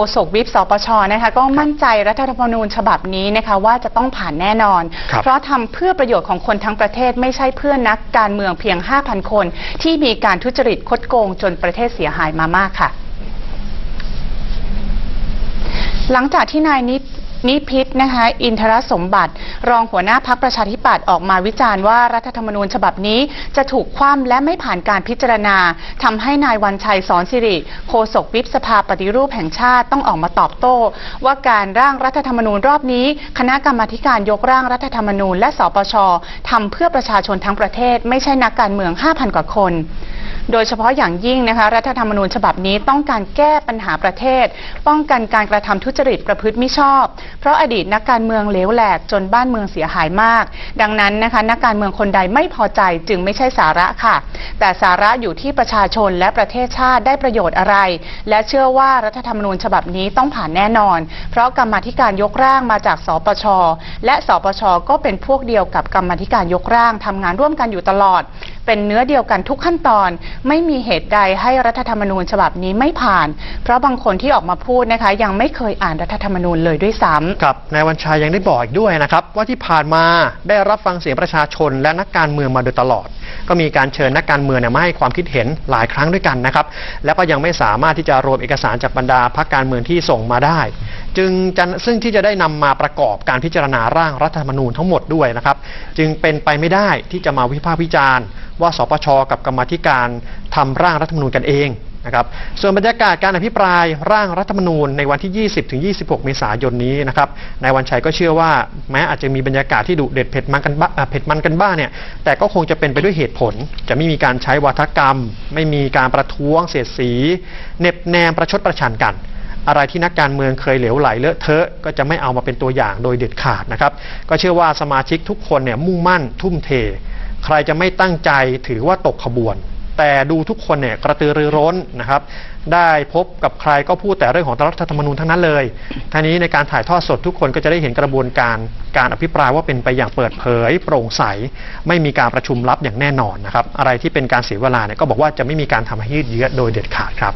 โฆษกวิปสปชนะคะก็มั่นใจรัฐธรรมนูญฉบับนี้นะคะว่าจะต้องผ่านแน่นอนครับเพราะทำเพื่อประโยชน์ของคนทั้งประเทศไม่ใช่เพื่อนักการเมืองเพียง 5,000 คน ที่มีการทุจริตคดโกงจนประเทศเสียหายมามากค่ะ หลังจากที่นายนิ นิพิษนะคะอินทรสมบัติ รองหัวหน้าพักประชาธิปัตย์ออกมาวิจารณ์ว่ารัฐธรรมนูญฉบับนี้จะถูกคว่ำและไม่ผ่านการพิจารณาทำให้นายวันชัยสอนสิริโฆษกวิปสภาปฏิรูปแห่งชาติต้องออกมาตอบโต้ ว่าการร่างรัฐธรรมนูญรอบนี้ คณะกรรมาการยกร่างรัฐธรรมนูญ และสปชทำเพื่อประชาชนทั้งประเทศ ไม่ใช่นักการเมือง 5,000 กว่าคน โดยเฉพาะอย่างยิ่งนะคะรัฐธรรมนูญฉบับนี้ต้องการแก้ปัญหาประเทศ ป้องกันการกระทำทุจริตประพฤติมิชอบ เพราะอดีตนักการเมืองเลวแหลกจนบ้านเมืองเสียหายมาก ดังนั้นนะคะนักการเมืองคนใดไม่พอใจจึงไม่ใช่สาระค่ะ แต่สาระอยู่ที่ประชาชนและประเทศชาติได้ประโยชน์อะไร และเชื่อว่ารัฐธรรมนูญฉบับนี้ต้องผ่านแน่นอน เพราะกรรมธิการยกร่างมาจากสปช และสปชก็เป็นพวกเดียวกับกรรมธิการยกร่างทำงานร่วมกันอยู่ตลอด เป็นเนื้อเดียวกันทุกขั้นตอน ไม่มีเหตุใดให้รัฐธรรมนูญฉบับนี้ไม่ผ่าน เพราะบางคนที่ออกมาพูดนะคะ ยังไม่เคยอ่านรัฐธรรมนูญเลยด้วยซ้ำกับนายวันชัยยังได้บอกอีกด้วยนะครับ ว่าที่ผ่านมาได้รับฟังเสียงประชาชนและนักการเมืองมาโดยตลอด ก็มีการเชิญนักการเมืองเนี่ยมาให้ความคิดเห็นหลายครั้งด้วยกันนะครับแล้วก็ยังไม่สามารถที่จะรวมเอกสารจากบรรดาพรรคการเมืองที่ส่งมาได้ จึงจซึ่งที่จะได้นำมาประกอบการพิจารณาร่างรัฐธรรมนูญทั้งหมดด้วยนะครับ จึงเป็นไปไม่ได้ที่จะมาวิพากษ์วิจารณ์ ว่าสปชกับกรรมธิการทำร่างรัฐธรรมนูญกันเองนะครับส่วนบรรยากาศการอภิปรายร่างรัฐธรรมนูญในวันที่ 20 ถึง 26 เมษายนนี้นะครับนายวันชัยก็เชื่อว่าแม้อาจจะมีบรรยากาศที่ดุเด็ดเผ็ดมันกันบ้างเผ็ดมันกันบ้างเนี่ยแต่ก็คงจะเป็นไปด้วยเหตุผล จะไม่มีการใช้วาทกรรม ไม่มีการประท้วงเสียดสีเหน็บแนมประชดประชันกันอะไรที่นักการเมืองเคยเหลวไหลเลอะเทอะ ก็จะไม่เอามาเป็นตัวอย่างโดยเด็ดขาดนะครับ ก็เชื่อว่าสมาชิกทุกคนเนี่ยมุ่งมั่นทุ่มเท ใครจะไม่ตั้งใจถือว่าตกขบวน แต่ดูทุกคนเนี่ยกระตือรือร้นนะครับ ได้พบกับใครก็พูดแต่เรื่องของรัฐธรรมนูญทั้งนั้นเลยท่านี้ในการถ่ายทอดสดทุกคนก็จะได้เห็นกระบวนการการอภิปรายว่าเป็นไปอย่างเปิดเผย โปร่งใส ไม่มีการประชุมลับอย่างแน่นอนนะครับ อะไรที่เป็นการเสียเวลาเนี่ยก็บอกว่าจะไม่มีการทำให้ยืดเยื้อโดยเด็ดขาดครับ